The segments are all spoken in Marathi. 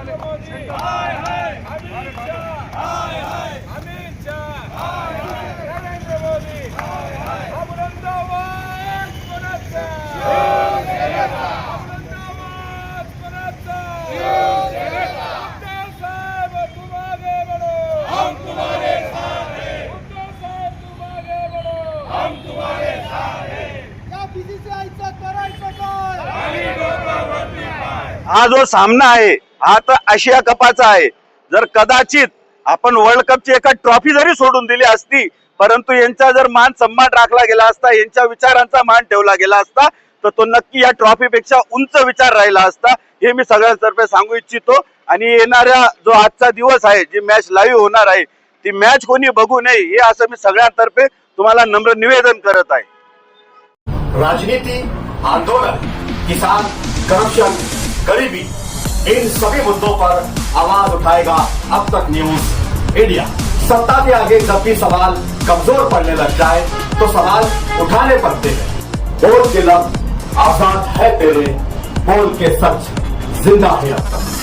हैं उद्धव हा जो सामना आहे हा तर आशिया कपाचा आहे. जर कदाचित आपण वर्ल्ड कपची एका ट्रॉफी जरी सोडून दिली असती परंतु यांचा जर मान सन्मान राखला गेला असता यांच्या विचारांचा मान ठेवला गेला असता तर तो नक्की या ट्रॉफीपेक्षा उंच विचार राहिला असता हे मी सगळ्यांतर्फे सांगू इच्छितो. आणि येणाऱ्या जो आजचा दिवस आहे जी मॅच लाईव्ह होणार आहे ती मॅच कोणी बघू नये हे असं मी सगळ्यांतर्फे तुम्हाला नम्र निवेदन करत आहे. राजनीती आंदोलन किसान करप्शन गरिबी इन सभी मुद्दों पर आवाज उठाएगा अब तक न्यूज इंडिया सत्ता के आगे जब भी सवाल कमजोर पड़ने लग जाए तो सवाल उठाने पड़ते हैं। बोल के लब आजाद है तेरे बोल के सच जिंदा है अब तक।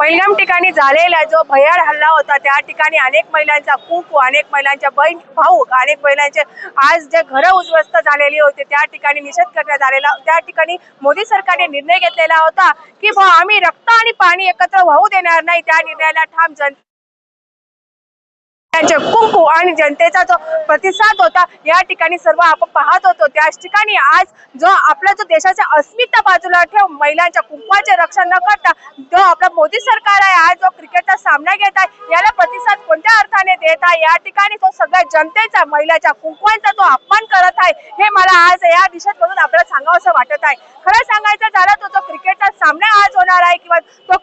पहिल्याम ठिकाणी झालेला जो भयाड हल्ला होता त्या ठिकाणी अनेक महिलांचा कुकू अनेक महिलांच्या बहीण भाऊ अनेक महिलांचे आज जे घरं उद्ध्वस्त झालेली होती त्या ठिकाणी निषेध करण्यात आलेला त्या ठिकाणी मोदी सरकारने निर्णय घेतलेला होता की बुवा आम्ही रक्त आणि पाणी एकत्र वाहू देणार नाही त्या निर्णयाला ठाम जन त्यांचे कुंकू आणि जनतेचा जो प्रतिसाद होता या ठिकाणी सर्व आपण पाहत होतो. त्याच ठिकाणी आज जो आपला जो देशाच्या अस्मिता बाजूला ठेव महिलांच्या कुंकवाचे रक्षण न करता जो आपला मोदी सरकार आहे आज जो क्रिकेटचा सामना घेत आहे याला प्रतिसाद कोणत्या अर्थाने देत आहे? या ठिकाणी तो सगळ्या जनतेचा महिलाच्या कुंकवांचा तो अपमान करत आहे हे मला आज या दिशेत म्हणून आपल्याला सांगावं असं वाटत आहे. खरं सांगायचं झालं तो जो क्रिकेटचा सामना आज होणार आहे किंवा तो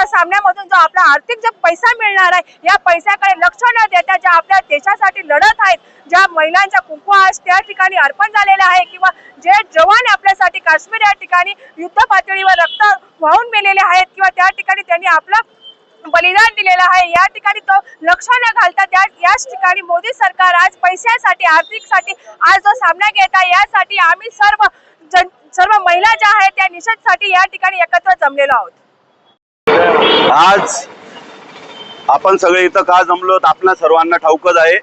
या सामन्यामधून जो आपला आर्थिक जो पैसा मिळणार आहे या पैशाकडे लक्ष न देता ज्या आपल्या देशासाठी लढत आहेत ज्या महिलांच्या कुंकू आज त्या ठिकाणी अर्पण झालेल्या आहे किंवा जे जवान आपल्यासाठी काश्मीर या ठिकाणी युद्ध पातळीवर रक्त वाहून मेलेले आहेत किंवा त्या ठिकाणी त्यांनी आपलं बलिदान दिलेलं आहे या ठिकाणी तो लक्ष न घालता त्या याच ठिकाणी मोदी सरकार आज पैशासाठी आर्थिकसाठी आज जो सामना घेत आहे यासाठी आम्ही सर्व जन सर्व महिला ज्या आहेत त्या निषेधसाठी या ठिकाणी एकत्र जमलेलो आहोत. आज आपण सगळे इथं का जमलो आपल्या सर्वांना ठाऊकच आहे.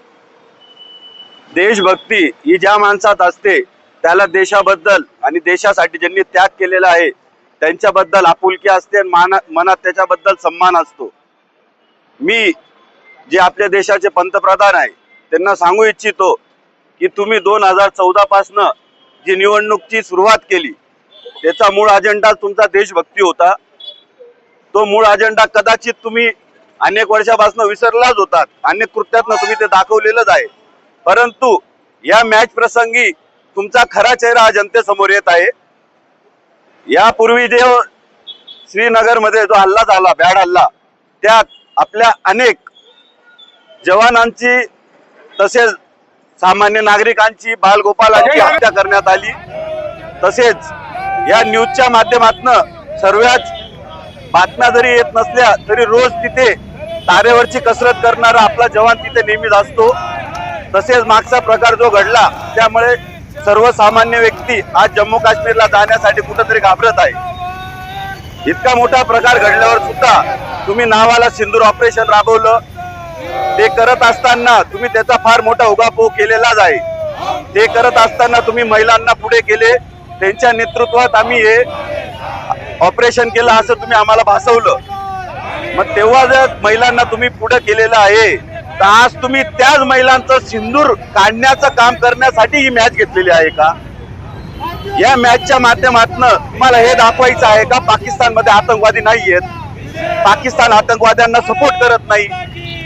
देशभक्ती ही ज्या माणसात असते त्याला देशाबद्दल आणि देशासाठी ज्यांनी त्याग केलेला आहे त्यांच्याबद्दल आपुलकी असते आणि मनात त्याच्याबद्दल सन्मान असतो. मी जे आपल्या देशाचे पंतप्रधान आहे त्यांना सांगू इच्छितो की तुम्ही दोन हजार चौदा पासनं जी निवडणूकची सुरुवात केली त्याचा मूळ अजेंडा तुमचा देशभक्ती होता. तो मूळ अजेंडा कदाचित तुम्ही अनेक वर्षापासून विसरलाच होतात. अनेक कृत्यातनं तुम्ही ते दाखवलेलंच आहे. परंतु या मॅच प्रसंगी तुमचा खरा चेहरा हा जनतेसमोर येत आहे. यापूर्वी जे श्रीनगरमध्ये जो हल्ला झाला बॅड हल्ला त्यात आपल्या अनेक जवानांची तसेच सामान्य नागरिकांची बालगोपालांची हत्या करण्यात आली. तसेच या न्यूजच्या माध्यमातून सर्वच बातम्या जरी येत नसल्या तरी रोज तिथे तारेवरची कसरत करणारा आपला जवान तिथे नेहमीच असतो. तसेच मागचा प्रकार जो घडला त्यामुळे सर्वसामान्य व्यक्ती आज जम्मू काश्मीरला जाण्यासाठी कुठंतरी घाबरत आहे. इतका मोठा प्रकार घडल्यावर सुद्धा तुम्ही नावाला सिंदूर ऑपरेशन राबवलं. ते करत असताना तुम्ही त्याचा फार मोठा उगापोह केलेलाच आहे. ते करत असताना तुम्ही महिलांना पुढे केले. त्यांच्या नेतृत्वात आम्ही हे ऑपरेशन केलं असं तुम्ही आम्हाला भासवलं. मग तेव्हा जर महिलांना तुम्ही पुढे केलेलं आहे तर आज तुम्ही त्याच महिलांचं सिंदूर काढण्याचं काम करण्यासाठी ही मॅच घेतलेली आहे का? या मॅचच्या माध्यमातून तुम्हाला हे दाखवायचं आहे का? पाकिस्तानमध्ये आतंकवादी नाही आहेत पाकिस्तान आतंकवाद्यांना सपोर्ट करत नाही.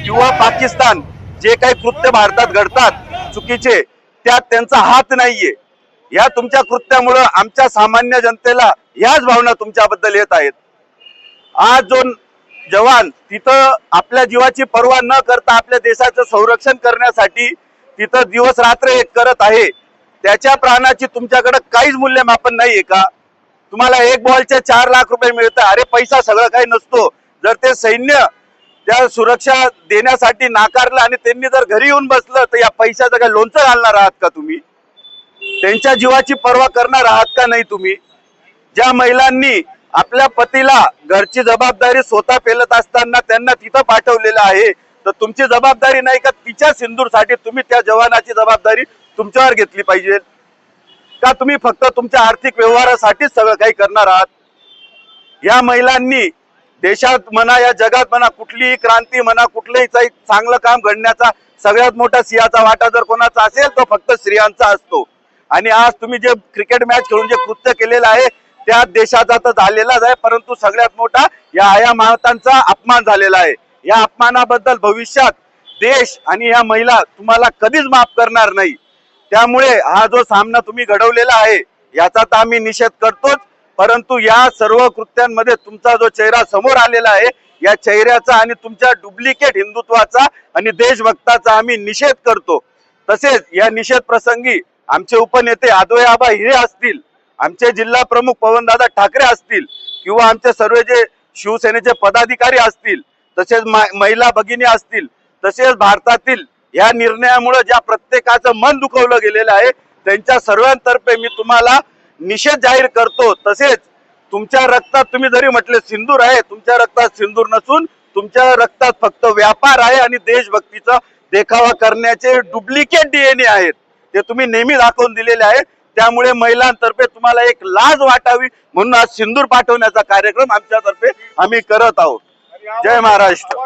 किंवा पाकिस्तान जे काही कृत्य भारतात घडतात चुकीचे त्यात त्यांचा हात नाहीये. या तुमच्या कृत्यामुळं आमच्या सामान्य जनतेला ह्याच भावना तुमच्याबद्दल येत आहेत. आज जो जवान तिथं आपल्या जीवाची पर्वा न करता आपल्या देशाचं संरक्षण करण्यासाठी तिथं दिवस रात्र एक करत आहे त्याच्या प्राणाची तुमच्याकडे काहीच मूल्यमापन नाहीये का? तुम्हाला एक बॉलचे चार लाख रुपये मिळतं अरे पैसा सगळं काही नसतो. जर ते सैन्य त्या सुरक्षा देण्यासाठी नाकारलं आणि त्यांनी जर घरी येऊन बसलं तर या पैशाचं काय लोणचं घालणार आहात का तुम्ही? त्यांच्या जीवाची पर्वा करणार आहात का नाही तुम्ही? ज्या महिलांनी आपल्या पतीला घरची जबाबदारी स्वतः पेलत असताना त्यांना तिथं पाठवलेलं आहे तर तुमची जबाबदारी नाही का तिच्या सिंदूरसाठी तुम्ही त्या जवानाची जबाबदारी तुमच्यावर घेतली पाहिजे? का तुम्ही फक्त तुमच्या आर्थिक व्यवहारासाठीच सगळं काही करणार आहात? या महिलांनी देशात म्हणा या जगात म्हणा कुठलीही क्रांती म्हणा कुठलंही चांगलं काम घडण्याचा सगळ्यात मोठा सिंहाचा वाटा जर कोणाचा असेल तो फक्त स्त्रियांचा असतो. आणि आज तुम्ही जे क्रिकेट मॅच खेळून जे कृत्य केलेलं आहे त्या देशाचा तर झालेलाच आहे परंतु सगळ्यात मोठा या आया मातांचा अपमान झालेला आहे. या अपमानाबद्दल भविष्यात देश आणि या महिला तुम्हाला कधीच माफ करणार नाही. त्यामुळे हा जो सामना तुम्ही घडवलेला आहे याचा तर आम्ही निषेध करतोच. परंतु या सर्व कृत्यांमध्ये तुमचा जो चेहरा समोर आलेला आहे या चेहऱ्याचा आणि तुमच्या डुप्लिकेट हिंदुत्वाचा आणि देशभक्ताचा आम्ही निषेध करतो. तसेच या निषेध प्रसंगी आमचे उपनेते आदोय आबा हिरे असतील आमचे जिल्हा प्रमुख पवनदादा ठाकरे असतील किंवा आमचे सर्व जे शिवसेनेचे पदाधिकारी असतील तसेच महिला भगिनी असतील तसेच भारतातील या निर्णयामुळे ज्या प्रत्येकाचं मन दुखवलं गेलेलं आहे त्यांच्या सर्वांतर्फे मी तुम्हाला निषेध जाहीर करतो. तसेच तुमच्या रक्तात तुम्ही जरी म्हटले सिंदूर आहे तुमच्या रक्तात सिंदूर नसून तुमच्या रक्तात फक्त व्यापार आहे आणि देशभक्तीचा देखावा करण्याचे डुप्लिकेट डीएनए आहेत. ते तुम्ही नेहमी दाखवून दिलेले आहे त्यामुळे महिलांतर्फे तुम्हाला एक लाज वाटावी म्हणून आज सिंदूर पाठवण्याचा कार्यक्रम आमच्यातर्फे आम्ही करत आहोत. जय महाराष्ट्र.